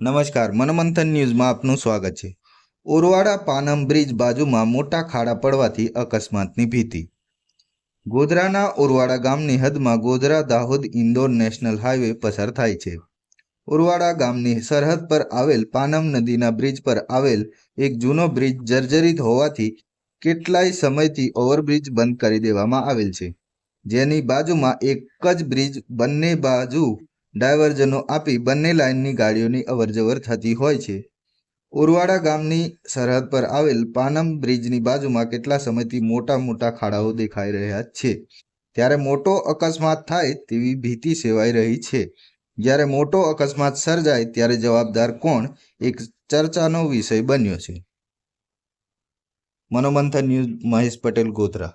નમસ્કાર, મનમંથન ન્યૂઝમાં આપનું સ્વાગત છે. ઓરવાડા પાનમ બ્રિજ બાજુમાં મોટા ખાડા પડવાથી અકસ્માતની ભીતિ. ગોધરાના ઓરવાડા ગામની હદમાં ગોધરા દાહોદ ઇન્દોર નેશનલ હાઈવે પસાર થાય છે. ઓરવાડા ગામની સરહદ પર આવેલ પાનમ નદીના બ્રિજ પર આવેલ એક જૂનો બ્રિજ જર્જરિત હોવાથી કેટલાય સમયથી ઓવરબ્રિજ બંધ કરી દેવામાં આવેલ છે. જેની બાજુમાં એક જ બ્રિજ બંને બાજુ ડાયવર્ઝનો આપી બંને લાઇનની ગાડીઓની અવરજવર થતી હોય છે. ઉરવાડા ગામની સરહદ પર આવેલ પાનમ બ્રિજની બાજુમાં કેટલા સમયથી મોટા મોટા ખાડાઓ દેખાઈ રહ્યા છે? ત્યારે મોટો અકસ્માત થાય તેવી ભીતિ સેવાઈ રહી છે. જ્યારે મોટો અકસ્માત સર્જાય ત્યારે જવાબદાર કોણ? એક ચર્ચાનો વિષય બન્યો છે. મનોમંથન ન્યૂઝ મહેશ પટેલ ગોધરા.